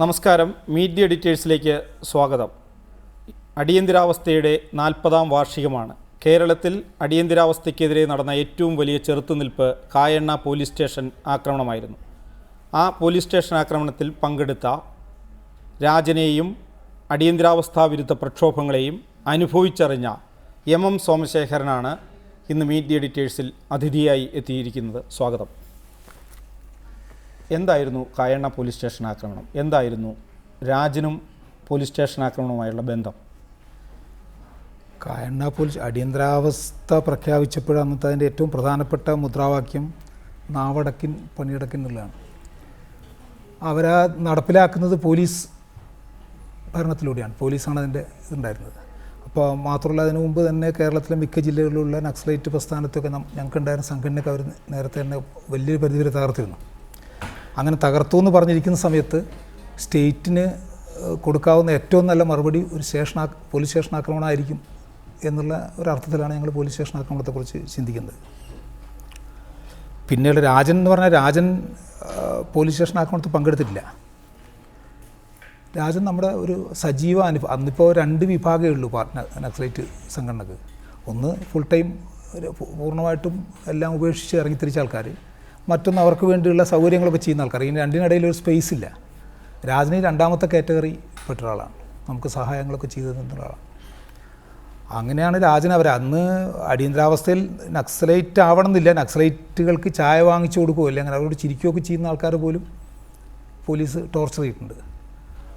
നമസ്കാരം. മീഡിയ എഡിറ്റേഴ്സിലേക്ക് സ്വാഗതം. അടിയന്തിരാവസ്ഥയുടെ നാൽപ്പതാം വാർഷികമാണ്. കേരളത്തിൽ അടിയന്തരാവസ്ഥയ്ക്കെതിരെ നടന്ന ഏറ്റവും വലിയ ചെറുത്തുനിൽപ്പ് കായണ്ണ പോലീസ് സ്റ്റേഷൻ ആക്രമണമായിരുന്നു. ആ പോലീസ് സ്റ്റേഷൻ ആക്രമണത്തിൽ പങ്കെടുത്ത രാജനെയും അടിയന്തിരാവസ്ഥാ വിരുദ്ധ പ്രക്ഷോഭങ്ങളെയും അനുഭവിച്ചറിഞ്ഞ എം എം സോമശേഖരനാണ് ഇന്ന് മീഡിയ എഡിറ്റേഴ്സിൽ അതിഥിയായി എത്തിയിരിക്കുന്നത്. സ്വാഗതം. എന്തായിരുന്നു കായണ്ണ പോലീസ് സ്റ്റേഷൻ ആക്രമണം എന്തായിരുന്നു രാജനും പോലീസ് സ്റ്റേഷൻ ആക്രമണവുമായുള്ള ബന്ധം? കായണ്ണ പോലീസ് അടിയന്തരാവസ്ഥ പ്രഖ്യാപിച്ചപ്പോൾ അന്നത്തെ അതിന്റെ ഏറ്റവും പ്രധാനപ്പെട്ട മുദ്രാവാക്യം നാവടക്കിൻ പണിയടക്കിൻ എന്നുള്ളതാണ്. അവരാ നടപ്പിലാക്കുന്നത് പോലീസ് ഭരണത്തിലൂടെയാണ്. പോലീസാണ് അതിന്റെ ഇതുണ്ടായിരുന്നത്. അപ്പോൾ മാത്രമല്ല അതിനു മുമ്പ് തന്നെ കേരളത്തിലെ മിക്ക ജില്ലകളിലുള്ള നക്സലൈറ്റ് പ്രസ്ഥാനത്തൊക്കെ ഞങ്ങൾക്കുണ്ടായിരുന്ന സംഘടനയൊക്കെ അവർ നേരത്തെ തന്നെ വലിയൊരു പരിധിവരെ തകർത്തിരുന്നു. അങ്ങനെ തകർത്തു എന്ന് പറഞ്ഞിരിക്കുന്ന സമയത്ത് സ്റ്റേറ്റിന് കൊടുക്കാവുന്ന ഏറ്റവും നല്ല മറുപടി ഒരു സ്റ്റേഷൻ പോലീസ് സ്റ്റേഷൻ ആക്രമണമായിരിക്കും എന്നുള്ള ഒരർത്ഥത്തിലാണ് ഞങ്ങൾ പോലീസ് സ്റ്റേഷൻ ആക്രമണത്തെക്കുറിച്ച് ചിന്തിക്കുന്നത്. പിന്നീട് രാജൻ എന്ന് പറഞ്ഞാൽ രാജൻ പോലീസ് സ്റ്റേഷൻ ആക്രമണത്തിൽ പങ്കെടുത്തിട്ടില്ല. രാജൻ നമ്മുടെ ഒരു സജീവ അനുഭവം അന്നിപ്പോൾ രണ്ട് വിഭാഗമേ ഉള്ളൂ പാർട്ട്ണർ നക്സലൈറ്റ് സംഘടനക്ക്. ഒന്ന് ഫുൾ ടൈം പൂർണമായിട്ടും എല്ലാം ഉപേക്ഷിച്ച് ഇറങ്ങിത്തിരിച്ച ആൾക്കാർ മറ്റൊന്ന് അവർക്ക് വേണ്ടിയുള്ള സൗകര്യങ്ങളൊക്കെ ചെയ്യുന്ന ആൾക്കാർ. ഇനി രണ്ടിനിടയിൽ ഒരു സ്പേസ് ഇല്ല. രാജനി രണ്ടാമത്തെ കാറ്റഗറി പെട്ട ഒരാളാണ് നമുക്ക് സഹായങ്ങളൊക്കെ ചെയ്തു തന്ന ഒരാളാണ് അങ്ങനെയാണ് രാജൻ അവർ അന്ന് അടിയന്തരാവസ്ഥയിൽ നക്സലൈറ്റ് ആവണമെന്നില്ല നക്സലൈറ്റുകൾക്ക് ചായ വാങ്ങിച്ചു കൊടുക്കുകയോ അല്ലെങ്കിൽ അവരോട് ചിരിക്കുകയൊക്കെ ചെയ്യുന്ന ആൾക്കാർ പോലും പോലീസ് ടോർച്ചർ ചെയ്തിട്ടുണ്ട്.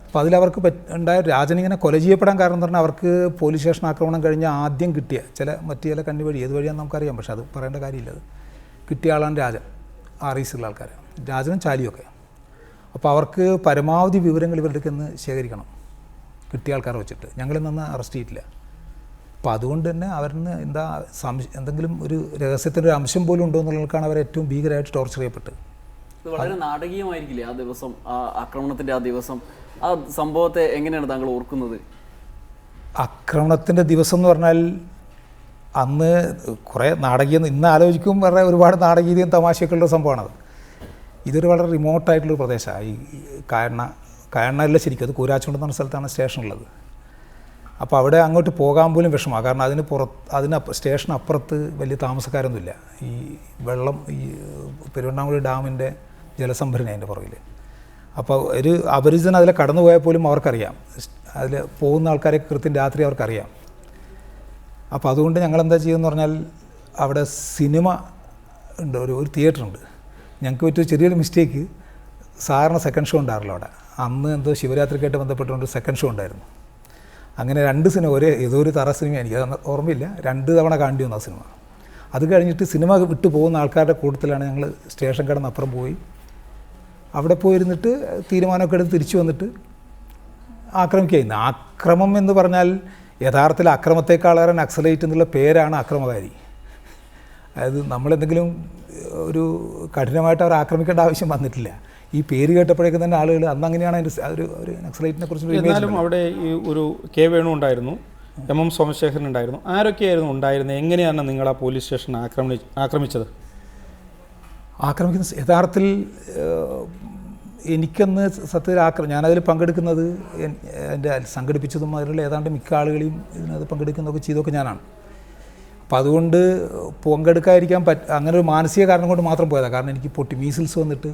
അപ്പോൾ അതിലവർക്ക് ഉണ്ടായ രാജനിങ്ങനെ കൊല ചെയ്യപ്പെടാൻ കാരണം എന്ന് പറഞ്ഞാൽ അവർക്ക് പോലീസ് സ്റ്റേഷൻ ആക്രമണം കഴിഞ്ഞ ആദ്യം കിട്ടിയ ചില മറ്റു ചില കണ്ണി വഴി ഏത് വഴിയാണെന്ന് നമുക്കറിയാം. പക്ഷേ അത് പറയേണ്ട കാര്യമില്ല അത്. കിട്ടിയ ആളാണ് രാജൻ. സിയുള്ള ആൾക്കാർ രാജനും ചാലിയൊക്കെ അപ്പോൾ അവർക്ക് പരമാവധി വിവരങ്ങൾ ഇവരുടെ നിന്ന് ശേഖരിക്കണം. കിട്ടിയ ആൾക്കാരെ വെച്ചിട്ട്. ഞങ്ങളിൽ നിന്ന് അറസ്റ്റ് ചെയ്തിട്ടില്ല. അപ്പോൾ അതുകൊണ്ട് തന്നെ അവരിന്ന് എന്താ സംശ എന്തെങ്കിലും ഒരു രഹസ്യത്തിന്റെ ഒരു അംശം പോലും ഉണ്ടോ എന്നുള്ളവർക്കാണ് അവർ ഏറ്റവും ഭീകരമായിട്ട് ടോർച്ചർ ചെയ്യപ്പെട്ടത്. ഇത് വളരെ നാടകീയമായിരിക്കില്ലേ ആ ദിവസം ആ ആക്രമണത്തിന്റെ ആ ദിവസം? ആ സംഭവത്തെ എങ്ങനെയാണ് താങ്കൾ ഓർക്കുന്നത്? ആക്രമണത്തിന്റെ ദിവസം എന്ന് പറഞ്ഞാൽ അന്ന് കുറേ നാടകീയ ഇന്ന് ആലോചിക്കും വളരെ ഒരുപാട് നാടകീയതയും തമാശയൊക്കെയുള്ള സംഭവമാണത് ഇതൊരു വളരെ റിമോട്ടായിട്ടുള്ളൊരു പ്രദേശമാണ്. ഈ കായണ്ണ കായണ്ണല്ല ശരിക്കും അത് കൂരാച്ചുണ്ട് എന്ന സ്ഥലത്താണ് സ്റ്റേഷൻ ഉള്ളത്. അപ്പോൾ അവിടെ അങ്ങോട്ട് പോകാൻ പോലും വിഷമമാണ്. കാരണം അതിന് പുറത്ത് അതിന് സ്റ്റേഷൻ അപ്പുറത്ത് വലിയ താമസക്കാരൊന്നുമില്ല. ഈ വെള്ളം ഈ പെരുവണ്ണാമുഴി ഡാമിന്റെ ജലസംഭരണി അതിന്റെ പുറകിൽ അപ്പോൾ ഒരു അപരിചിതൻ അതിൽ കടന്നു പോയാൽ പോലും അവർക്കറിയാം. അതിൽ പോകുന്ന ആൾക്കാരെ കൃത്യം രാത്രി അവർക്കറിയാം. അപ്പോൾ അതുകൊണ്ട് ഞങ്ങൾ എന്താ ചെയ്യുമെന്ന് പറഞ്ഞാൽ അവിടെ സിനിമ ഉണ്ട് ഒരു ഒരു തിയേറ്റർ ഉണ്ട്. ഞങ്ങൾക്ക് പറ്റിയ ചെറിയൊരു മിസ്റ്റേക്ക് സാറിന് സെക്കൻഡ് ഷോ ഉണ്ടായിരുന്നല്ലോ അവിടെ. അന്ന് എന്തോ ശിവരാത്രിക്കായിട്ട് ബന്ധപ്പെട്ടുകൊണ്ട് സെക്കൻഡ് ഷോ ഉണ്ടായിരുന്നു. അങ്ങനെ രണ്ട് സിനിമ ഒരേ ഏതോ ഒരു തറ സിനിമ എനിക്ക് അത് ഓർമ്മയില്ല. രണ്ട് തവണ കാണേണ്ടി വന്നു ആ സിനിമ. അത് കഴിഞ്ഞിട്ട് സിനിമ വിട്ടു പോകുന്ന ആൾക്കാരുടെ കൂട്ടത്തിലാണ് ഞങ്ങൾ സ്റ്റേഷൻ കടന്ന് അപ്പുറം പോയി. അവിടെ പോയിരുന്നിട്ട് തീരുമാനമൊക്കെ എടുത്ത് തിരിച്ചു വന്നിട്ട് ആക്രമിക്കുകയായിരുന്നു. ആക്രമം എന്ന് പറഞ്ഞാൽ യഥാർത്ഥത്തിൽ അക്രമത്തെക്കാളേറെ നക്സലൈറ്റ് എന്നുള്ള പേരാണ് അക്രമകാരി. അതായത് നമ്മളെന്തെങ്കിലും ഒരു കഠിനമായിട്ട് അവർ ആക്രമിക്കേണ്ട ആവശ്യം വന്നിട്ടില്ല. ഈ പേര് കേട്ടപ്പോഴേക്കും തന്നെ ആളുകൾ അന്ന് അങ്ങനെയാണ് അതിന്റെ ഒരു ഒരു നക്സലൈറ്റിനെ കുറിച്ച് എന്നാലും അവിടെ ഈ ഒരു കെ വേണു ഉണ്ടായിരുന്നു. എം എം സോമശേഖരൻ ഉണ്ടായിരുന്നു. ആരൊക്കെയായിരുന്നു ഉണ്ടായിരുന്നത് എങ്ങനെയാണ് നിങ്ങൾ ആ പോലീസ് സ്റ്റേഷൻ ആക്രമണി ആക്രമിച്ചത്? ആക്രമിക്കുന്ന യഥാർത്ഥത്തിൽ എനിക്കന്ന് സത്യത്തിൽ ആക്രമം ഞാനതിൽ പങ്കെടുക്കുന്നത് എൻ- എന്റെ സംഘടിപ്പിച്ചതും അതിലുള്ള ഏതാണ്ട് മിക്ക ആളുകളെയും ഇതിനകത്ത് പങ്കെടുക്കുന്നതൊക്കെ ചെയ്തൊക്കെ ഞാനാണ്. അപ്പം അതുകൊണ്ട് പങ്കെടുക്കാതിരിക്കാൻ പറ്റ അങ്ങനെ ഒരു മാനസിക കാരണം കൊണ്ട് മാത്രം പോയതാണ് കാരണം എനിക്ക് പൊട്ടി മീസിൽസ് വന്നിട്ട്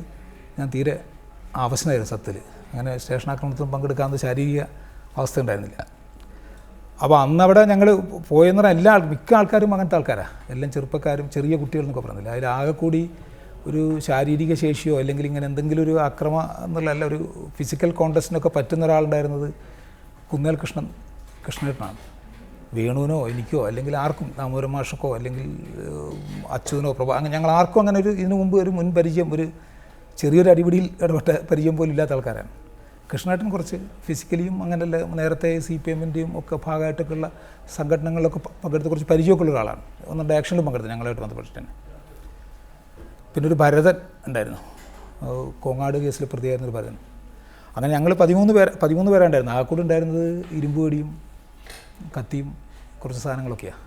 ഞാൻ തീരെ അവശനായിരുന്നു സത്യത്തിൽ. അങ്ങനെ സ്റ്റേഷൻ ആക്രമണത്തിലും പങ്കെടുക്കാവുന്ന ശാരീരിക അവസ്ഥ ഉണ്ടായിരുന്നില്ല. അപ്പോൾ അന്ന് അവിടെ ഞങ്ങൾ പോയെന്ന് പറഞ്ഞാൽ എല്ലാ മിക്ക ആൾക്കാരും അങ്ങനത്തെ ആൾക്കാരാണ് എല്ലാം ചെറുപ്പക്കാരും ചെറിയ കുട്ടികളെന്നൊക്കെ പറഞ്ഞില്ല. അതിൽ ആകെ കൂടി ഒരു ശാരീരിക ശേഷിയോ അല്ലെങ്കിൽ ഇങ്ങനെ എന്തെങ്കിലും ഒരു അക്രമ എന്നുള്ളതല്ല ഒരു ഫിസിക്കൽ കോണ്ടസ്റ്റിനൊക്കെ പറ്റുന്ന ഒരാളുണ്ടായിരുന്നത് കുന്നേൽ കൃഷ്ണൻ കൃഷ്ണേട്ടനാണ്. വേണുവിനോ എനിക്കോ അല്ലെങ്കിൽ ആർക്കും ദാമോദരൻ മാഷക്കോ അല്ലെങ്കിൽ അച്യുതനോ പ്രഭ അങ്ങനെ ഞങ്ങൾ ആർക്കും അങ്ങനെ ഒരു ഇതിനു മുമ്പ് ഒരു മുൻ പരിചയം ഒരു ചെറിയൊരു അടിപിടിയിൽ ഇടപെട്ട പരിചയം പോലും ഇല്ലാത്ത ആൾക്കാരാണ്. കൃഷ്ണേട്ടൻ കുറച്ച് ഫിസിക്കലിയും അങ്ങനെയല്ല നേരത്തെ സി പി എമ്മിന്റെയും ഒക്കെ ഭാഗമായിട്ടൊക്കെയുള്ള സംഘടനകളിലൊക്കെ പങ്കെടുത്ത് കുറച്ച് പരിചയമൊക്കെ ഉള്ള ഒരാളാണ്. ഒന്നുണ്ട് ആക്ഷനിലും പങ്കെടുത്തു ഞങ്ങളായിട്ട് ബന്ധപ്പെട്ടിട്ട് തന്നെ. പിന്നെ ഒരു ഭരതൻ ഉണ്ടായിരുന്നു. കോങ്ങാട് കേസിൽ പ്രതിയായിരുന്ന ഒരു ഭരതൻ. അങ്ങനെ ഞങ്ങൾ പതിമൂന്ന് പേർ പതിമൂന്ന് പേരുണ്ടായിരുന്നു ആ കൂടെ ഉണ്ടായിരുന്നത് ഇരുമ്പ് കടിയും കത്തിയും കുറച്ച് സാധനങ്ങളൊക്കെയാണ്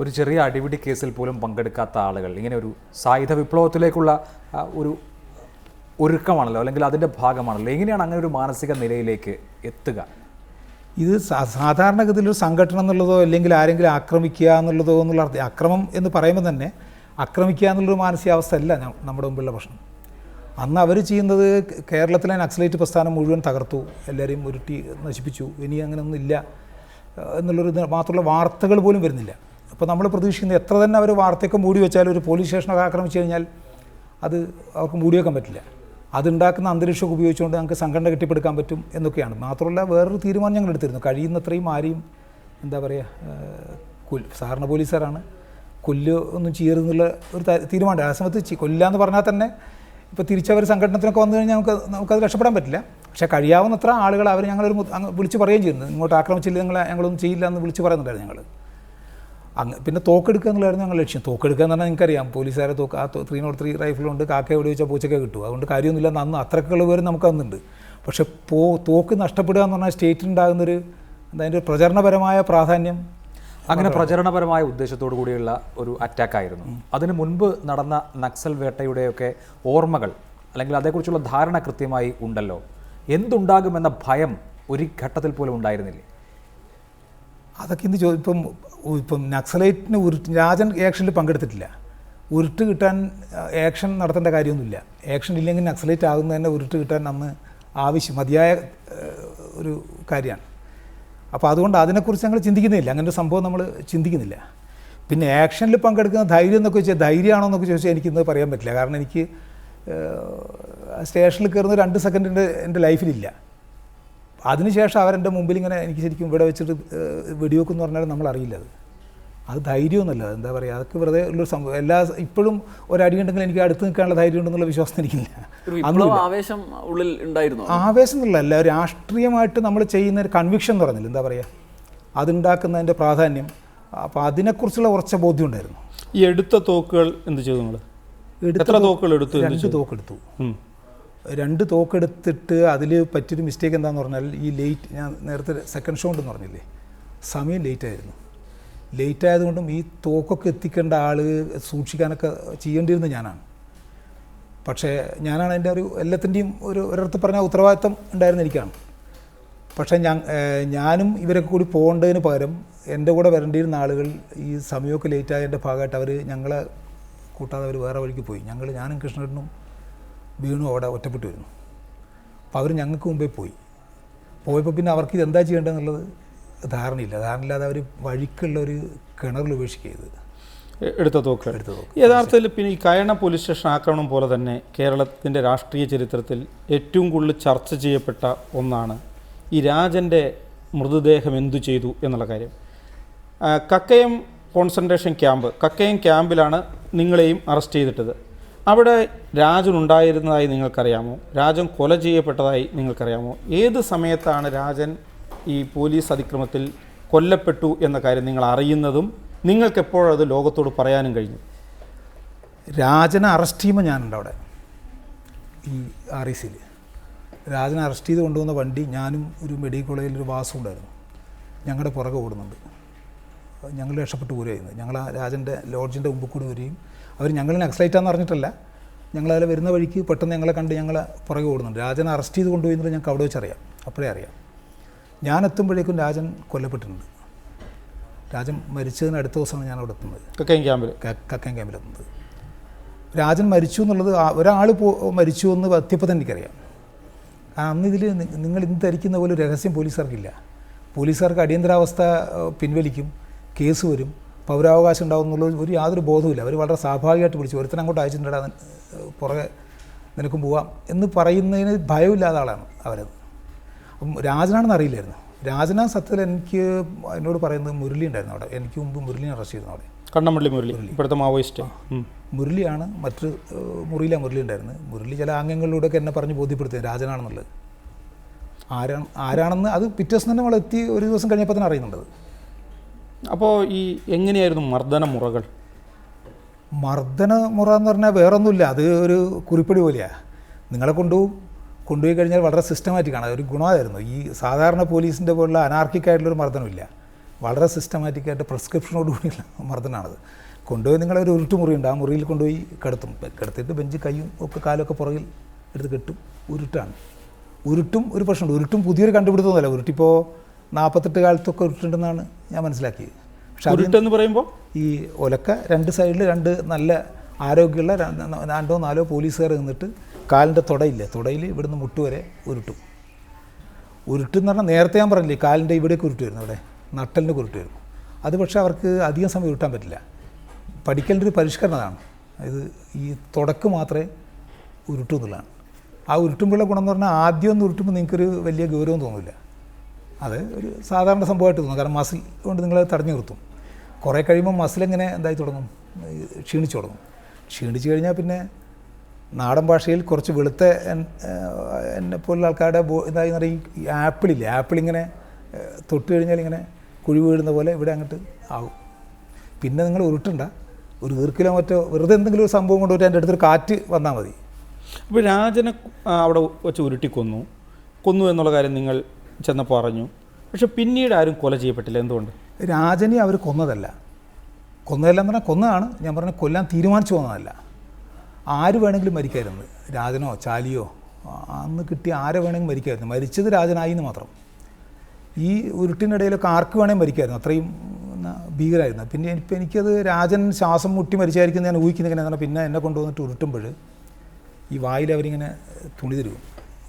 ഒരു ചെറിയ അടിപിടി കേസിൽ പോലും പങ്കെടുക്കാത്ത ആളുകൾ ഇങ്ങനെ ഒരു സായുധ വിപ്ലവത്തിലേക്കുള്ള ഒരു ഒരുക്കമാണല്ലോ അല്ലെങ്കിൽ അതിന്റെ ഭാഗമാണല്ലോ എങ്ങനെയാണ് അങ്ങനെ ഒരു മാനസിക നിലയിലേക്ക് എത്തുക? ഇത് സാധാരണഗതിയിൽ ഒരു സംഘടന എന്നുള്ളതോ അല്ലെങ്കിൽ ആരെങ്കിലും ആക്രമിക്കുക എന്നുള്ളതോ എന്നുള്ള അക്രമം എന്ന് പറയുമ്പോൾ തന്നെ ആക്രമിക്കുക എന്നുള്ളൊരു മാനസികാവസ്ഥ അല്ല നമ്മുടെ മുമ്പിലുള്ള പ്രശ്നം. അന്ന് അവർ ചെയ്യുന്നത് കേരളത്തിലെ നക്സലൈറ്റ് പ്രസ്ഥാനം മുഴുവൻ തകർത്തു എല്ലാവരെയും ഉരുട്ടി നശിപ്പിച്ചു. ഇനി അങ്ങനെയൊന്നും ഇല്ല എന്നുള്ളൊരു മാത്രമുള്ള വാർത്തകൾ പോലും വരുന്നില്ല. അപ്പോൾ നമ്മൾ പ്രതീക്ഷിക്കുന്നത് എത്ര തന്നെ അവർ വാർത്തയൊക്കെ മൂടി വെച്ചാൽ ഒരു പോലീസ് സ്റ്റേഷനൊക്കെ ആക്രമിച്ചു കഴിഞ്ഞാൽ അത് അവർക്ക് മൂടി വെക്കാൻ പറ്റില്ല. അതുണ്ടാക്കുന്ന അന്തരീക്ഷമൊക്കെ ഉപയോഗിച്ചുകൊണ്ട് നമുക്ക് സംഘടന കെട്ടിപ്പടുക്കാൻ പറ്റും എന്നൊക്കെയാണ്. മാത്രമല്ല വേറൊരു തീരുമാനം ഞങ്ങൾ എടുത്തിരുന്നു. കഴിയുന്നത്രയും ആരെയും എന്താ പറയുക സാധാരണ പോലീസുകാരാണ്. കൊല്ല് ഒന്നും ചെയ്യരുതെന്നുള്ള ഒരു തീരുമാനം ആ സമയത്ത് കൊല്ലുക കൊല്ലാന്ന് പറഞ്ഞാൽ തന്നെ ഇപ്പോൾ തിരിച്ചവർ സംഘടനത്തിനൊക്കെ വന്നു കഴിഞ്ഞാൽ നമുക്ക് നമുക്കത് രക്ഷപ്പെടാൻ പറ്റില്ല. പക്ഷേ കഴിയാവുന്നത്ര ആളുകൾ അവർ ഞങ്ങളൊരു വിളിച്ച് പറയുകയും ചെയ്യുന്നു. ഇങ്ങോട്ട് ആക്രമിച്ചില്ല നിങ്ങൾ ഞങ്ങളൊന്നും ചെയ്യില്ല എന്ന് വിളിച്ച് പറയുന്നുണ്ടായിരുന്നു ഞങ്ങൾ അങ്ങ് പിന്നെ തോക്കെടുക്കുക എന്നുള്ളതായിരുന്നു ഞങ്ങൾ ലക്ഷ്യം. തോക്കെടുക്കുക എന്ന് പറഞ്ഞാൽ നിങ്ങൾക്കറിയാം പോലീസുകാരെ തോക്ക് ആ ത്രീ നോട്ട് ത്രീ റൈഫിളുണ്ട് കാക്ക എവിടെ വെച്ചാൽ പൂച്ചയ്ക്ക് കിട്ടും. അതുകൊണ്ട് കാര്യമൊന്നുമില്ല അന്ന് അത്രക്കുള്ള വിവരം നമുക്ക് അന്നുണ്ട് പക്ഷേ പോ തോക്ക് നഷ്ടപ്പെടുക എന്ന് പറഞ്ഞാൽ സ്റ്റേറ്റിനുണ്ടാകുന്നൊരു അതിന്റെ പ്രചരണപരമായ പ്രാധാന്യം അങ്ങനെ പ്രചരണപരമായ ഉദ്ദേശത്തോടു കൂടിയുള്ള ഒരു അറ്റാക്ക് ആയിരുന്നു. അതിന് മുൻപ് നടന്ന നക്സൽ വേട്ടയുടെയൊക്കെ ഓർമ്മകൾ അല്ലെങ്കിൽ അതേക്കുറിച്ചുള്ള ധാരണ കൃത്യമായി ഉണ്ടല്ലോ. എന്തുണ്ടാകുമെന്ന ഭയം ഒരു ഘട്ടത്തിൽ പോലും ഉണ്ടായിരുന്നില്ലേ? അതൊക്കെ ഇന്ന് ചോ ഇപ്പം ഇപ്പം നക്സലൈറ്റിന് ഉരുട്ട് രാജൻ ആക്ഷനിൽ പങ്കെടുത്തിട്ടില്ല. ഉരുട്ട് കിട്ടാൻ ആക്ഷൻ നടത്തേണ്ട കാര്യമൊന്നുമില്ല. ആക്ഷൻ ഇല്ലെങ്കിൽ നക്സലൈറ്റ് ആകുന്നതന്നെ ഉരുട്ട് കിട്ടാൻ അന്ന് ആവശ്യം മതിയായ ഒരു കാര്യമാണ്. അപ്പോൾ അതുകൊണ്ട് അതിനെക്കുറിച്ച് ഞങ്ങൾ ചിന്തിക്കുന്നില്ല. അങ്ങനെ ഒരു സംഭവം നമ്മൾ ചിന്തിക്കുന്നില്ല. പിന്നെ ആക്ഷനിൽ പങ്കെടുക്കുന്ന ധൈര്യം എന്നൊക്കെ വെച്ചാൽ ധൈര്യമാണോ എന്നൊക്കെ ചോദിച്ചാൽ എനിക്കിന്ന് പറയാൻ പറ്റില്ല. കാരണം എനിക്ക് സ്റ്റേഷനിൽ കയറുന്ന രണ്ട് സെക്കൻഡിന്റെ എന്റെ ലൈഫിലില്ല അതിനുശേഷം അവരെന്റെ മുമ്പിൽ ഇങ്ങനെ എനിക്ക് ശരിക്കും ഇവിടെ വെച്ചിട്ട് ഏഹ്, വെടിവെക്കും എന്ന് പറഞ്ഞാൽ നമ്മൾ അറിയില്ല അത്. അത് ധൈര്യമൊന്നുമല്ല. എന്താ പറയുക അതൊക്കെ വെറുതെ ഉള്ളൊരു സംഭവം. എല്ലാ ഇപ്പോഴും ഒരടി ഉണ്ടെങ്കിൽ എനിക്ക് അടുത്ത് നിൽക്കാനുള്ള ധൈര്യം ഉണ്ടെന്നുള്ള വിശ്വാസം എനിക്കില്ല. ആവേശം ഉള്ളിൽ ഉണ്ടായിരുന്നു? ആവേശം അല്ല രാഷ്ട്രീയമായിട്ട് നമ്മൾ ചെയ്യുന്ന ഒരു കൺവിക്ഷൻ എന്ന് പറഞ്ഞില്ല എന്താ പറയുക അതുണ്ടാക്കുന്നതിന്റെ പ്രാധാന്യം. അപ്പോൾ അതിനെക്കുറിച്ചുള്ള കുറച്ച് ബോധ്യം ഉണ്ടായിരുന്നു. ഈ എടുത്ത തോക്കുകൾ എന്ത് ചെയ്തു നിങ്ങൾ? എത്ര തോക്കുകൾ എടുത്തു എന്ത് രണ്ട് തോക്കെടുത്തു. രണ്ട് തോക്കെടുത്തിട്ട് അതിൽ പറ്റിയൊരു മിസ്റ്റേക്ക് എന്താണെന്ന് പറഞ്ഞാൽ ഈ ലേറ്റ് ഞാൻ നേരത്തെ സെക്കൻഡ് ഷോ ഉണ്ടെന്ന് പറഞ്ഞില്ലേ? സമയം ലേറ്റ് ആയിരുന്നു. ലേറ്റ് ആയതുകൊണ്ടും ഈ തോക്കൊക്കെ എത്തിക്കേണ്ട ആൾ സൂക്ഷിക്കാനൊക്കെ ചെയ്യേണ്ടിയിരുന്നത് ഞാനാണ്. പക്ഷേ ഞാനാണ് എന്റെ ഒരു എല്ലാത്തിന്റെയും ഒരു ഒരിടത്ത് പറഞ്ഞ ഉത്തരവാദിത്തം ഉണ്ടായിരുന്ന എനിക്കാണ്. പക്ഷേ ഞാൻ ഞാനും ഇവരൊക്കെ കൂടി പോകേണ്ടതിന് പകരം എന്റെ കൂടെ വരേണ്ടിയിരുന്ന ആളുകൾ ഈ സമയമൊക്കെ ലേറ്റ് ആയതിന്റെ ഭാഗമായിട്ട് അവർ ഞങ്ങളെ കൂട്ടാതെ അവർ വേറെ വഴിക്ക് പോയി. ഞങ്ങൾ ഞാനും കൃഷ്ണനും വീണു അവിടെ ഒറ്റപ്പെട്ടു വരുന്നു. അപ്പോൾ അവർ ഞങ്ങൾക്ക് മുമ്പേ പോയി. പോയപ്പോൾ പിന്നെ അവർക്ക് ഇത് എന്താ ചെയ്യേണ്ടതെന്നുള്ളത് ധാരണയില്ല. ധാരണയില്ലാതെ അവർ വഴിക്കുള്ള ഒരു കിണറിൽ ഉപേക്ഷിക്കുക എ- എടുത്ത തോക്ക്. എടുത്ത തോക്ക്. യഥാർത്ഥത്തിൽ പിന്നെ ഈ കയണ പോലീസ് സ്റ്റേഷൻ ആക്രമണം പോലെ തന്നെ കേരളത്തിന്റെ രാഷ്ട്രീയ ചരിത്രത്തിൽ ഏറ്റവും കൂടുതൽ ചർച്ച ചെയ്യപ്പെട്ട ഒന്നാണ് ഈ രാജന്റെ മൃതദേഹം എന്തു ചെയ്തു എന്നുള്ള കാര്യം. Kakkayam concentration camp. കക്കയം ക്യാമ്പിലാണ് നിങ്ങളെയും അറസ്റ്റ് ചെയ്തിട്ടത്. അവിടെ രാജൻ ഉണ്ടായിരുന്നതായി നിങ്ങൾക്കറിയാമോ? രാജൻ കൊല ചെയ്യപ്പെട്ടതായി നിങ്ങൾക്കറിയാമോ? ഏത് സമയത്താണ് രാജൻ ഈ പോലീസ് അതിക്രമത്തിൽ കൊല്ലപ്പെട്ടു എന്ന കാര്യം നിങ്ങൾ അറിയുന്നതും നിങ്ങൾക്ക് എപ്പോഴത് ലോകത്തോട് പറയാനും കഴിഞ്ഞു. രാജനെ അറസ്റ്റ് ചെയ്യുമ്പോൾ ഞാനുണ്ട് അവിടെ ഈ ആർ ഇ സിയിൽ. രാജനെ അറസ്റ്റ് ചെയ്ത് കൊണ്ടുവന്ന വണ്ടി ഞാനും ഒരു മെഡിക്കൽ കോളേജിൽ ഒരു വാസം ഉണ്ടായിരുന്നു. ഞങ്ങളുടെ പുറകെ ഓടുന്നുണ്ട്. ഞങ്ങൾ രക്ഷപ്പെട്ടു പോരുമായിരുന്നു ഞങ്ങൾ ആ രാജന്റെ ലോഡ്ജിന്റെ മുമ്പിൽ കൂടി വരികയും അവർ ഞങ്ങൾ നക്സലൈറ്റാന്ന് അറിഞ്ഞിട്ടല്ല. ഞങ്ങളതിൽ വരുന്ന വഴിക്ക് പെട്ടെന്ന് ഞങ്ങളെ കണ്ട് ഞങ്ങളെ പുറകെ ഓടുന്നുണ്ട്. രാജനെ അറസ്റ്റ് ചെയ്ത് കൊണ്ടുപോയി ഞങ്ങൾക്ക് അവിടെ വെച്ചറിയാം അപ്പോഴേ അറിയാം. ഞാൻ എത്തുമ്പോഴേക്കും രാജൻ കൊല്ലപ്പെട്ടിട്ടുണ്ട്. രാജൻ മരിച്ചതിന് അടുത്ത ദിവസമാണ് ഞാൻ അവിടെ എത്തുന്നത്. കക്കൻ ക്യാമ്പിൽ. കക്കൻ ക്യാമ്പിൽ എത്തുന്നത്. രാജൻ മരിച്ചു എന്നുള്ളത് ഒരാൾ പോ മരിച്ചു എന്ന് എത്തിയപ്പോൾ തന്നെ എനിക്കറിയാം. കാരണം അന്ന് ഇതിൽ നിങ്ങൾ ഇന്ന് ധരിക്കുന്ന പോലെ രഹസ്യം പോലീസുകാർക്കില്ല. പോലീസുകാർക്ക് അടിയന്തരാവസ്ഥ പിൻവലിക്കും കേസ് വരും പൗരാവകാശം ഉണ്ടാവും എന്നുള്ള ഒരു യാതൊരു ബോധവുമില്ല. അവർ വളരെ സ്വാഭാവികമായിട്ട് വിളിച്ചു ഒരുത്തൻ അങ്ങോട്ട് അയച്ചിട്ടുണ്ടാ പുറകെ നിനക്കും പോവാം എന്ന് പറയുന്നതിന് ഭയമില്ലാത്ത ആളാണ് അവരത്. അപ്പം രാജനാണെന്ന് അറിയില്ലായിരുന്നു. രാജനാ സത്യത്തിൽ എനിക്ക് എന്നോട് പറയുന്നത് മുരളി ഉണ്ടായിരുന്നു അവിടെ. എനിക്ക് മുമ്പ് മുരളിനെ അറസ്റ്റ് ചെയ്തു അവിടെ. കണ്ണമുള്ളി മുരളി. ഇപ്പോഴത്തെ മാവോയിസ്റ്റ്. മുരളിയാണ് മറ്റു ഏഹ്, മുരളി ഉണ്ടായിരുന്നു മുരളി ചില ആംഗ്യങ്ങളിലൂടെയൊക്കെ എന്നെ പറഞ്ഞ് ബോധ്യപ്പെടുത്തിയത് രാജനാണെന്നുള്ളത്. ആരാണ് ആരാണെന്ന് അത് പിറ്റേ ദിവസം തന്നെ നമ്മൾ എത്തി ഒരു ദിവസം കഴിഞ്ഞപ്പോൾ തന്നെ അറിയുന്നുണ്ടത് അപ്പോൾ ഈ എങ്ങനെയായിരുന്നു മർദ്ദന മുറകൾ? മർദ്ദന മുറ എന്ന് പറഞ്ഞാൽ വേറൊന്നുമില്ല. അത് ഒരു കുറിപ്പടി പോലെയാണ് നിങ്ങളെ കൊണ്ടുപോകും. കൊണ്ടുപോയി കഴിഞ്ഞാൽ വളരെ സിസ്റ്റമാറ്റിക് ആണ്. അതൊരു ഗുണമായിരുന്നു. ഈ സാധാരണ പോലീസിന്റെ പോലുള്ള അനാർക്കിക്കായിട്ടുള്ളൊരു മർദ്ദനമില്ല വളരെ സിസ്റ്റമാറ്റിക്കായിട്ട് പ്രിസ്ക്രിപ്ഷനോടുകൂടിയുള്ള മർദ്ദനമാണത് കൊണ്ടുപോയി നിങ്ങളൊരു ഉരുട്ട് മുറിയുണ്ട് ആ മുറിയിൽ കൊണ്ടുപോയി കിടത്തും. കിടത്തിയിട്ട് ബെഞ്ച് കൈയും ഒക്കെ കാലൊക്കെ പുറകിൽ എടുത്ത് കെട്ടും. ഉരുട്ടാണ്. ഉരുട്ടും ഒരു പ്രശ്നമുണ്ട്. ഉരുട്ടും പുതിയൊരു കണ്ടുപിടുത്തമൊന്നുമല്ല. ഉരുട്ടിപ്പോൾ നാൽപ്പത്തെട്ട് കാലത്തൊക്കെ ഉരുട്ടുണ്ടെന്നാണ് ഞാൻ മനസ്സിലാക്കിയത്. പക്ഷെ എന്ന് ഉരുട്ടെന്ന് പറയുമ്പോൾ ഈ ഒലക്ക രണ്ട് സൈഡിൽ രണ്ട് നല്ല ആരോഗ്യമുള്ള രണ്ടോ നാലോ പോലീസുകാർ നിന്നിട്ട് കാലിന്റെ തുടയില്ലേ? തുടയിൽ ഇവിടുന്ന് മുട്ട് വരെ ഉരുട്ടും. ഉരുട്ടെന്ന് പറഞ്ഞാൽ നേരത്തെ ഞാൻ പറഞ്ഞില്ലേ കാലിന്റെ ഇവിടേക്ക് ഉരുട്ട് വരുന്നു അവിടെ നട്ടലിന്റെ കുരുട്ട് വരുന്നു. അത് പക്ഷേ അവർക്ക് അധികം സമയം ഉരുട്ടാൻ പറ്റില്ല. പഠിക്കലിന്റെ ഒരു പരിഷ്കരണതാണ് ഇത് ഈ തുടക്ക് മാത്രമേ ഉരുട്ടൂ എന്നുള്ളതാണ്. ആ ഉരുട്ടുമ്പോഴുള്ള ഗുണം എന്ന് പറഞ്ഞാൽ ആദ്യം ഒന്ന് ഉരുട്ടുമ്പോൾ നിങ്ങൾക്കൊരു വലിയ ഗൗരവം തോന്നില്ല അത് ഒരു സാധാരണ സംഭവമായിട്ട് തോന്നും. കാരണം മസിൽ കൊണ്ട് നിങ്ങളത് തടഞ്ഞു നിർത്തും. കുറേ കഴിയുമ്പോൾ മസിൽ എങ്ങനെ എന്തായി തുടങ്ങും? ക്ഷീണിച്ചു തുടങ്ങും. ക്ഷീണിച്ചു കഴിഞ്ഞാൽ പിന്നെ നാടൻ ഭാഷയിൽ കുറച്ച് വെളുത്ത എന്നെ പോലുള്ള ആൾക്കാരുടെ ഇതായി ഈ ആപ്പിളില്ലേ? ആപ്പിളിങ്ങനെ തൊട്ട് കഴിഞ്ഞാൽ ഇങ്ങനെ കുഴി വീഴുന്ന പോലെ ഇവിടെ അങ്ങോട്ട് ആവും. പിന്നെ നിങ്ങൾ ഉരുട്ടണ്ട. ഒരു ഈർക്കിലോ മറ്റോ വെറുതെ എന്തെങ്കിലും ഒരു സംഭവം കൊണ്ടുപോയിട്ട് എന്റെ അടുത്തൊരു കാറ്റ് വന്നാൽ മതി. അപ്പോൾ രാജനെ അവിടെ വെച്ച് ഉരുട്ടി കൊന്നു. കൊന്നു എന്നുള്ള കാര്യം നിങ്ങൾ ചെന്നപ്പോൾ അറിഞ്ഞു. പക്ഷെ പിന്നീട് ആരും കൊല ചെയ്യപ്പെട്ടില്ല. എന്തുകൊണ്ട്? രാജനെ അവർ കൊന്നതല്ല. കൊന്നതല്ല എന്ന് പറഞ്ഞാൽ കൊന്നതാണ്. ഞാൻ പറഞ്ഞ കൊല്ലാൻ തീരുമാനിച്ചു കൊന്നതല്ല. ആര് വേണമെങ്കിലും മരിക്കായിരുന്നു. രാജനോ ചാലിയോ അന്ന് കിട്ടിയ ആരെ വേണമെങ്കിലും മരിക്കായിരുന്നു. മരിച്ചത് രാജനായി എന്ന് മാത്രം. ഈ ഉരുട്ടിനിടയിലൊക്കെ ആർക്ക് വേണമെങ്കിൽ മരിക്കായിരുന്നു. അത്രയും ഭീകരമായിരുന്നു പിന്നെ ഇപ്പം എനിക്കത് രാജൻ ശ്വാസം മുട്ടി മരിച്ചായിരിക്കും ഞാൻ ഊഹിക്കുന്നത് എങ്ങനെ പിന്നെ എന്നെ കൊണ്ടുവന്നിട്ട് ഉരുട്ടുമ്പോൾ ഈ വായിൽ അവരിങ്ങനെ തുണി തരും